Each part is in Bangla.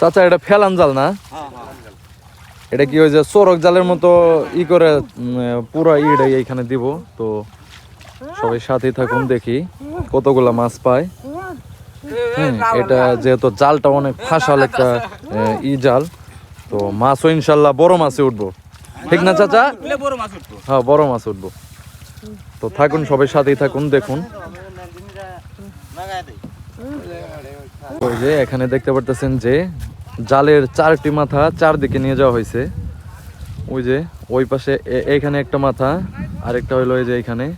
চাচা এটা ফেলান জাল না? এটা কি ওই যে চোরক জালের মতো ই করে পুরো ইটা এইখানে দিব? তো সবাই সাথেই থাকুন দেখি কতগুলা মাছ পায়। এটা যেহেতু জালটা অনেক ফাঁসাল একটা ই জাল তো মাছও ইনশাল্লাহ বড় মাছে উঠবো। ঠিক না চাচা? হ্যাঁ বড় মাছ উঠবো। তো থাকুন সবাই সাথেই থাকুন দেখুন। ওই যে এখানে দেখতে পারতেছেন যে জালের চারটি মাথা চারদিকে নিয়ে যাওয়া হয়েছে। ওই যে ওই পাশে এ- এইখানে একটা মাথা, আরেকটা হইল এই যে এখানে,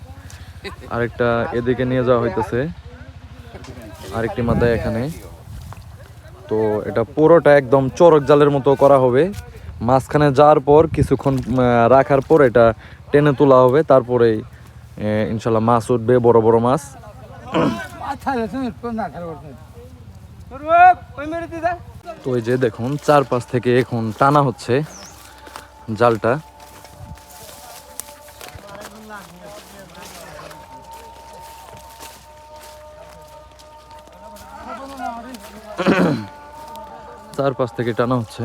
আরেকটা এদিকে নিয়ে যাওয়া হইতেছে, আরেকটি মাথা এখানে। তো এটা পুরোটা একদম চরক জালের মতো করা হবে। মাঝখানে যাওয়ার পর কিছুক্ষণ রাখার পর এটা টেনে তোলা হবে। তারপরে ইনশাল্লাহ মাছ উঠবে, বড় বড় মাছ। তো এই যে দেখুন চারপাশ থেকে এখন টানা হচ্ছে জালটা। চারপাশ থেকে টানা হচ্ছে।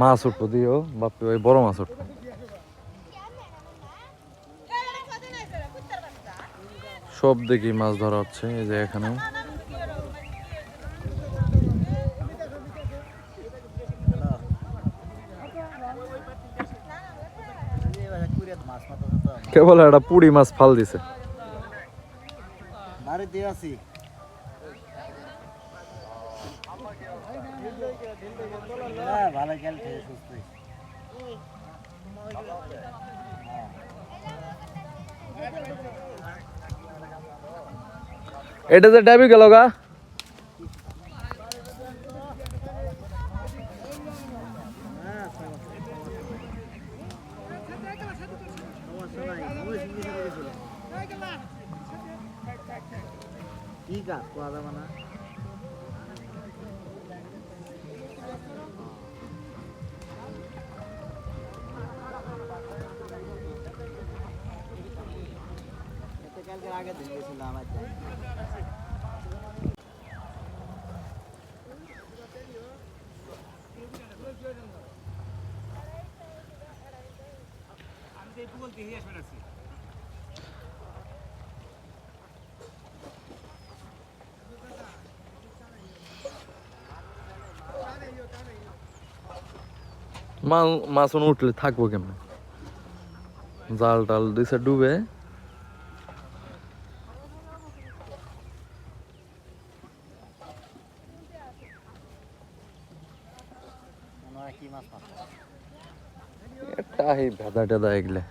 মাছ উঠবো, দিও, বাপরে, ওই বড় মাছ উঠবো। সব দেখি মাছ ধরা হচ্ছে, এই যে এখানে। কেবল একটা পুড়ি মাছ ফাল দিছে। ভালো খেলছে সুস্থ এটা যে ডাবি গেল গা। কি কাজ কোয়া যাবে না? কালকে আগে মাছ মাছ উঠলে থাকব কেমন? জাল টাল দিছে ডুবে কি এটা এই ভেদা টেদা এগুলো।